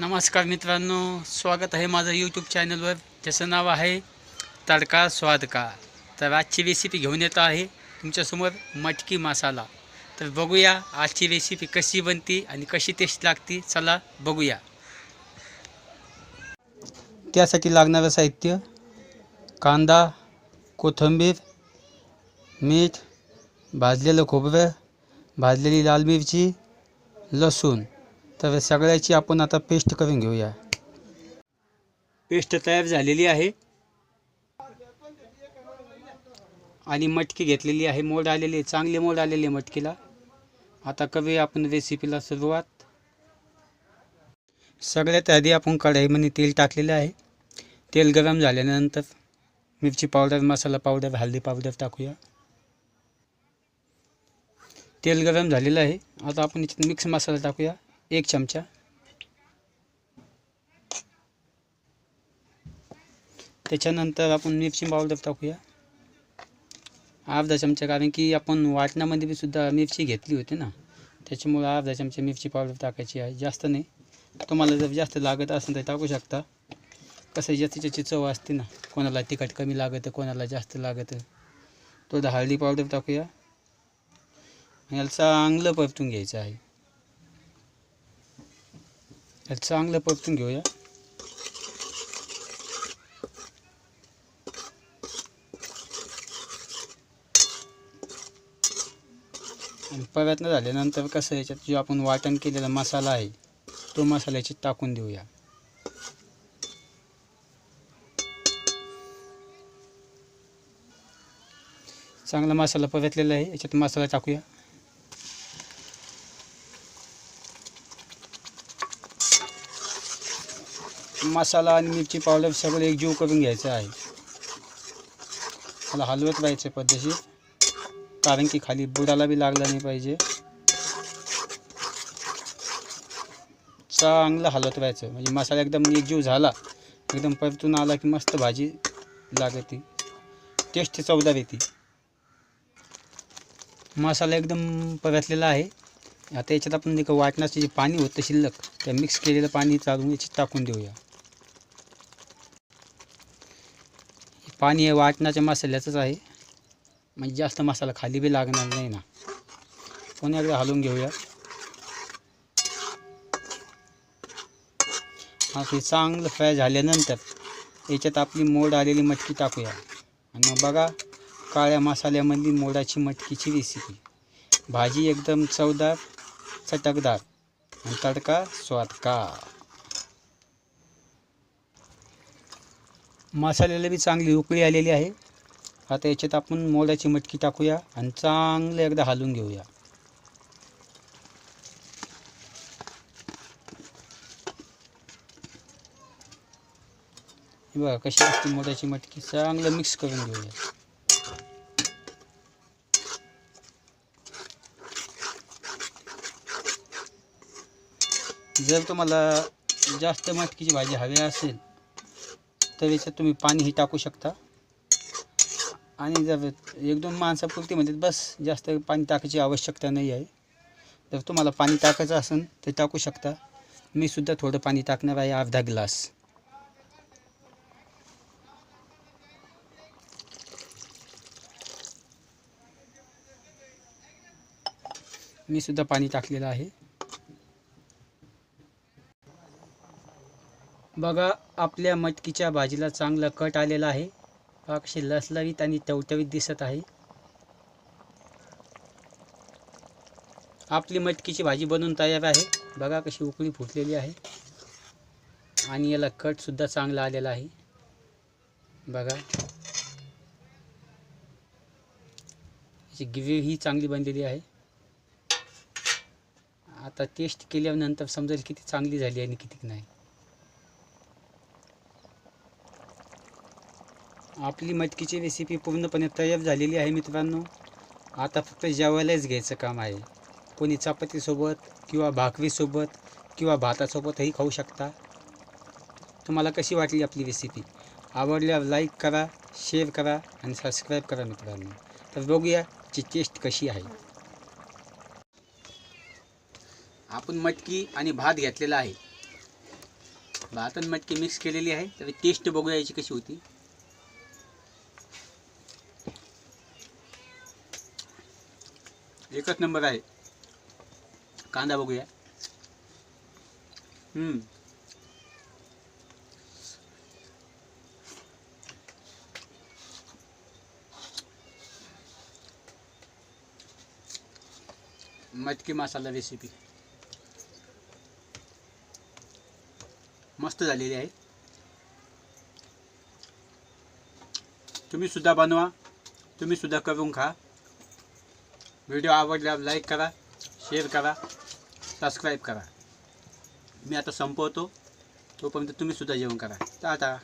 नमस्कार मित्रांनो स्वागत आहे माझं यूट्यूब चॅनलवर ज्याचं नाव आहे तडका स्वाद का. तर आजची रेसिपी घेऊन येत आहे तुमच्यासमोर मटकी मसाला. तर बघूया आजची रेसिपी कशी बनती आणि कशी टेस्ट लागती. चला बघूया. त्यासाठी लागणारं साहित्य कांदा कोथिंबीर मीठ भाजलेलं खोबरं भाजलेली लाल मिरची लसूण. तर सगळ्याची आपण आता पेस्ट करून घेऊया. पेस्ट तयार झालेली आहे. आणि मटकी घेतलेली आहे. मोड आलेली चांगले मोड आलेले मटकीला. आता करूया आपण रेसिपीला सुरुवात. सगळ्यात आधी आपण कढईमध्ये तेल टाकलेलं आहे. तेल गरम झाल्यानंतर मिरची पावडर मसाला पावडर हळदी पावडर टाकूया. तेल गरम झालेलं आहे. आता आपण याच्यात मिक्स मसाला टाकूया. एक चमचा. त्याच्यानंतर आपण मिरची पावडर टाकूया. अर्धा चमचा कारण की आपण वाटणामध्ये बी सुद्धा मिरची घेतली होती ना. त्याच्यामुळं अर्धा चमचा मिरची पावडर टाकायची आहे. जास्त नाही. तुम्हाला जर जास्त लागत असेल तर टाकू शकता. कसं ज्याची ज्याची चव असते ना. कोणाला तिखट कमी लागतं कोणाला जास्त लागतं. थोडं हळदी पावडर टाकूया. याला चांगलं परतून घ्यायचं आहे. याला चांगलं परतून घेऊया. आणि परतनं झाल्यानंतर कसं याच्यात जो आपण वाटण केलेला मसाला आहे तो मसाला याच्यात टाकून देऊया. चांगला मसाला परतलेला आहे याच्यात मसाला टाकूया. मसाला आणि मिरची पावडर सगळं एकजीव करून घ्यायचं आहे. त्याला हलवत राहायचं पद्धती कारण की खाली बुडाला बी लागला नाही पाहिजे. चांगलं हलवत राहायचं. म्हणजे मसाला एकदम एकजीव झाला एकदम परतून आला की मस्त भाजी लागते. टेस्ट चवदार येते. मसाला एकदम परतलेला आहे. आता याच्यात आपण नाही वाटणाचं जे पाणी होतं शिल्लक त्या मिक्स केलेलं पाणी चालून याच्यात टाकून देऊया. पाणी हे वाटणाच्या मसाल्याचंच आहे. म्हणजे जास्त मसाला खाली बी लागणार नाही ना. पुन्हा एकदा हलवून घेऊया. हा ते चांगलं फ्राय झाल्यानंतर याच्यात आपली मोड आलेली मटकी टाकूया. आणि मग बघा काळ्या मसाल्यामधली मोडाची मटकीची रेसिपी भाजी एकदम चवदार चटकदार. आणि तडका स्वादका मसाल्याला बी चांगली उकळी आलेली आहे. आता याच्यात आपण मोडाची मटकी टाकूया आणि चांगलं एकदा हालून घेऊया. बघा कशी असते मोदाची मटकी चांगलं मिक्स करून घेऊया. जर तुम्हाला जास्त मटकीची भाजी हवी असेल तर याच्यात तुम्ही पाणीही टाकू शकता. आणि जर एक दोन माणसापुरती म्हणजे बस जास्त पाणी टाकायची आवश्यकता नाही आहे. जर तुम्हाला पाणी टाकायचं असेल तर टाकू शकता. मी सुद्धा थोडं पाणी टाकणार आहे अर्धा ग्लास. मी सुद्धा पाणी टाकलेलं आहे. बघा आपल्या मटकीच्या भाजीला चांगला कट आलेला आहे. अक्षय लसलवीत आणि टवटवीत दिसत आहे. आपली मटकीची भाजी बनवून तयार आहे. बघा कशी उकळी फुटलेली आहे. आणि याला कटसुद्धा चांगला आलेला आहे. बघा. याची ग्रेव्ही ही चांगली बनलेली आहे. आता टेस्ट केल्यानंतर समजेल किती चांगली झाली आणि किती नाही. आपली मटकीची रेसिपी पूर्णपणे तयार झालेली आहे मित्रांनो. आता फक्त जेवायलाच घ्यायचं काम आहे. कोणी चपातीसोबत किंवा भाकरीसोबत किंवा भातासोबतही खाऊ शकता. तुम्हाला कशी वाटली आपली रेसिपी आवडल्यावर लाईक करा शेअर करा आणि सबस्क्राईब करा मित्रांनो. तर बघूया ची टेस्ट कशी आहे. आपण मटकी आणि भात घेतलेला आहे. भात आणि मटकी मिक्स केलेली आहे. तर टेस्ट बघूया याची कशी होती. एकच नंबर आहे. कांदा बघूया. हम्म. मटकी मसाला रेसिपी मस्त झालेली आहे. तुम्ही सुद्धा बनवा. तुम्ही सुद्धा करून खा. व्हिडिओ आवडला लाईक करा शेअर करा सबस्क्राईब करा. मी आता संपवतो. तोपर्यंत तुम्हीसुद्धा जेवण करा. टाटा.